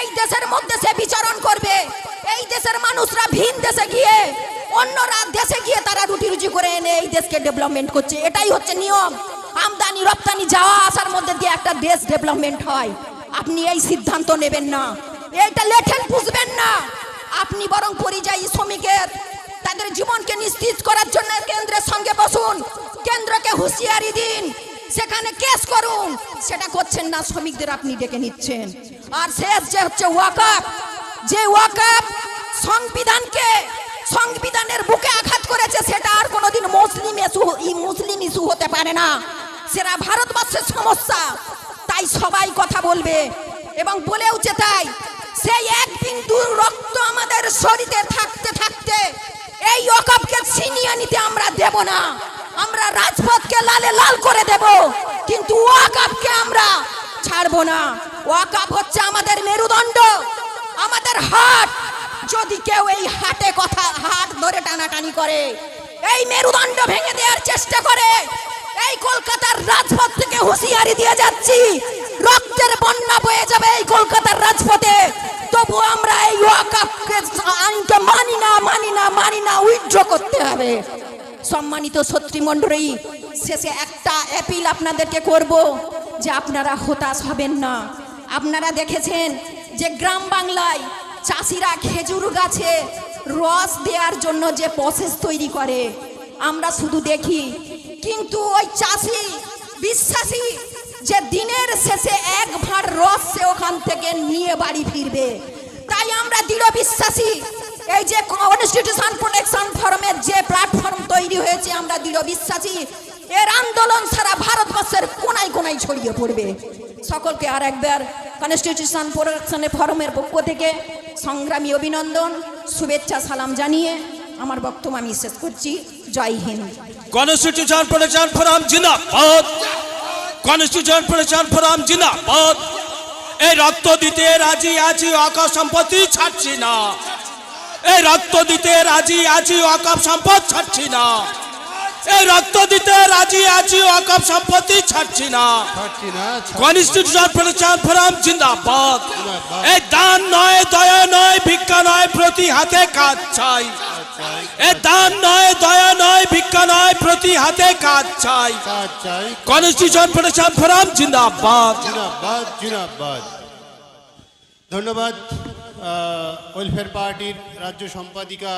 এই দেশের মধ্যে সে বিচরণ করবে। এই দেশের মানুষরা ভিন দেশে গিয়ে, অন্যরা দেশে গিয়ে তারা রুটি রুজি করে এনে এই দেশকে ডেভেলপমেন্ট করছে। এটাই হচ্ছে নিয়ম। আমদানি, রপ্তানি, যাওয়া আসার মধ্যে দিয়ে একটা দেশ ডেভেলপমেন্ট হয়। আপনি এই সিদ্ধান্ত নেবেন না। এইটা লেঠেল বুঝবেন না। আপনি বরং পরিযায়ী শ্রমিকের, তাদের জীবনকে নিশ্চিত করার জন্য কেন্দ্রের সঙ্গে বসুন। কেন্দ্রকে হুঁশিয়ারি দিন। সেখানে কেস করুন। সেটা করছেন না, শ্রমিকদের আপনি ডেকে নিচ্ছেন। আর শেষ যে হচ্ছে ওয়াকাপ যে ওয়াকাপ সংবিধানকে সংবিধানের বুকে আঘাত করেছে, সেটা আর কোনোদিন মুসলিম ইস্যু মুসলিম ইস্যু হতে পারে না। সেটা ভারতবর্ষের সমস্যা। তাই সবাই কথা বলবে। এবং বলেওছে তাই, সেই এক বিন্দু রক্ত আমাদের শরীরে থাকতে থাকতে এই ওয়াকাপকে ছিনিয়ে নিতে আমরা দেব না। আমরা রাজপথকে লালে লাল করে দেব। কিন্তু ওয়াকাপকে আমরা ছাড়বো না। ওয়াকাপ হচ্ছে আমাদের মেরুদণ্ড। আমাদের হাট। যদি কেউ এই হাটে কথা, হাট ধরে টানাটানি করে, এই মেরুদণ্ড ভেঙে দেওয়ার চেষ্টা করে, এই কলকাতার রাজপথ থেকে হুঁশিয়ারি দিয়ে যাচ্ছি। রক্তের বন্যা বয়ে যাবে এই কলকাতার রাজপথে। তবু আমরা এই ওয়াকাপকে আইনকে মানি না মানি না মানি না, উইথড্র করতে হবে। সম্মানিত ছত্রীমণ্ডলী শেষে একটা অ্যাপিল আপনাদেরকে করব। যে আপনারা হতাশ হবেন না। আপনারা দেখেছেন যে গ্রাম বাংলায় চাষিরা খেজুর গাছে রস দেওয়ার জন্য যে প্রসেস তৈরি করে। আমরা শুধু দেখি, কিন্তু ওই চাষি বিশ্বাসী যে দিনের শেষে এক ভাঁড় রস সে ওখান থেকে নিয়ে বাড়ি ফিরবে। তাই আমরা দৃঢ় বিশ্বাসী। এই যে কনস্টিটিউশন প্রোটেকশন ফর্মের যে প্ল্যাটফর্ম তৈরি হয়েছে, আমরা দৃঢ় বিশ্বাসী। এর আন্দোলন সারা ভারতবর্ষের কোনায় কোনায় ছড়িয়ে পড়বে। সকলকে আর একবার কনস্টিটিউশন প্রোটেকশনের ফোরামের পক্ষ থেকে সংগ্রামী অভিনন্দন, শুভেচ্ছা, সালাম জানিয়ে আমার বক্তব্য আমি শেষ করছি। জয় হিন্দ। কনস্টিটিউশন প্রোটেকশন ফোরাম জিন্দাবাদ। কনস্টিটিউশন প্রোটেকশন ফোরাম জিন্দাবাদ। এই রক্ত দিতে রাজি আছি, অকাপ সম্পত্তি ছাড়ছি না। এই রক্ত দিতে রাজি আছি, অকাপ সম্পদ ছাড়ছি না। এই রক্ত দিতে রাজি আছি অকাপ সম্পত্তি ছাড়ছি না। কনস্টিটিউশন প্রোটেকশন ফোরাম জিন্দাবাদ। জিন্দাবাদ। এই দান নয় দয়া নয় ভিক্ষা নয় প্রতি হাতে কাজ চাই। এ দান নয় দয়া নয় ভিক্ষা নয় প্রতি হাতে কাজ চাই। কাজ চাই। কনস্টিটিউশন প্রোটেকশন ফোরাম জিন্দাবাদ। জিনাবাদ জিনাবাদ ধন্যবাদ ওয়েলফেয়ার পার্টির রাজ্য সম্পাদিকা